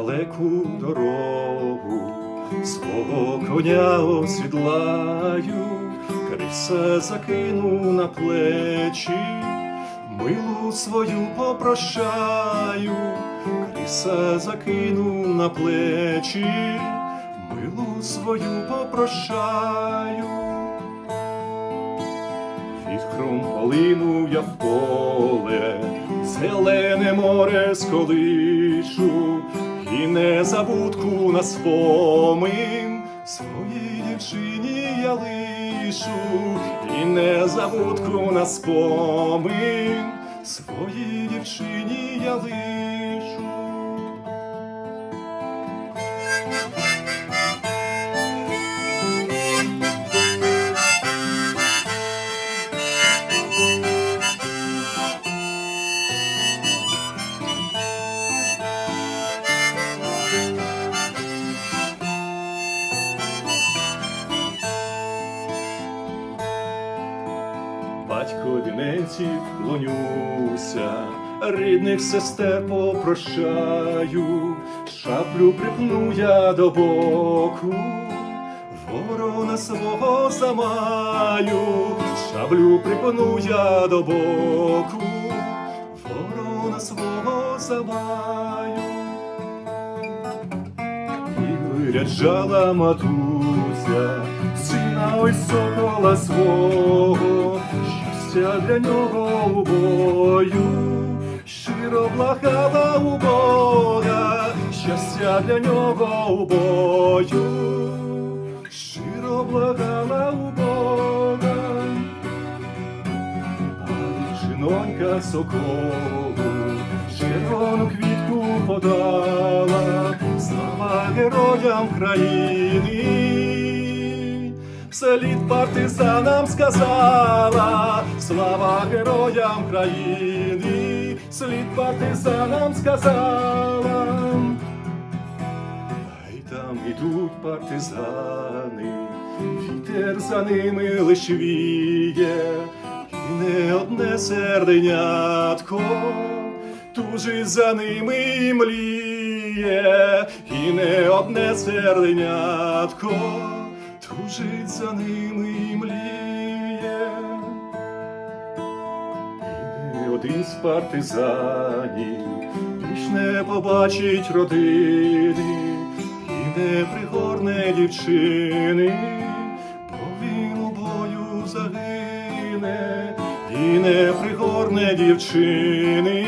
далеку дорогу, свого коня осідлаю, криса закину на плечі, милу свою попрощаю, криса закину на плечі, милу свою попрощаю, від хрумполину я в поле. Зелене море сколишу, і незабудку на спомин своїй дівчині я лишу, і незабудку на спомин своїй дівчині я лишу. Батько вінеці клонюся, рідних сестер попрощаю, шаплю припну я до боку, ворона свого замаю, шаблю припну я до боку, ворона свого замаю. І виряджала матуся, сина ось сокола свого, щастя для нього у бою, щиро благала у Бога, щастя для нього у бою, щиро благала у Бога. Шинонька соколу, червону квітку подала, слава героям країни, вслід партизанам сказала, слава героям країни, вслід партизанам сказала. Ай там ідуть партизани, вітер за ними лиш віє, і не одне серденятко тужить за ними і мліє, і не одне серденятко тужить за ними і мліє. І не один з партизанів більш не побачить родини, і не пригорне дівчини, бо він у бою загине, і не пригорне дівчини,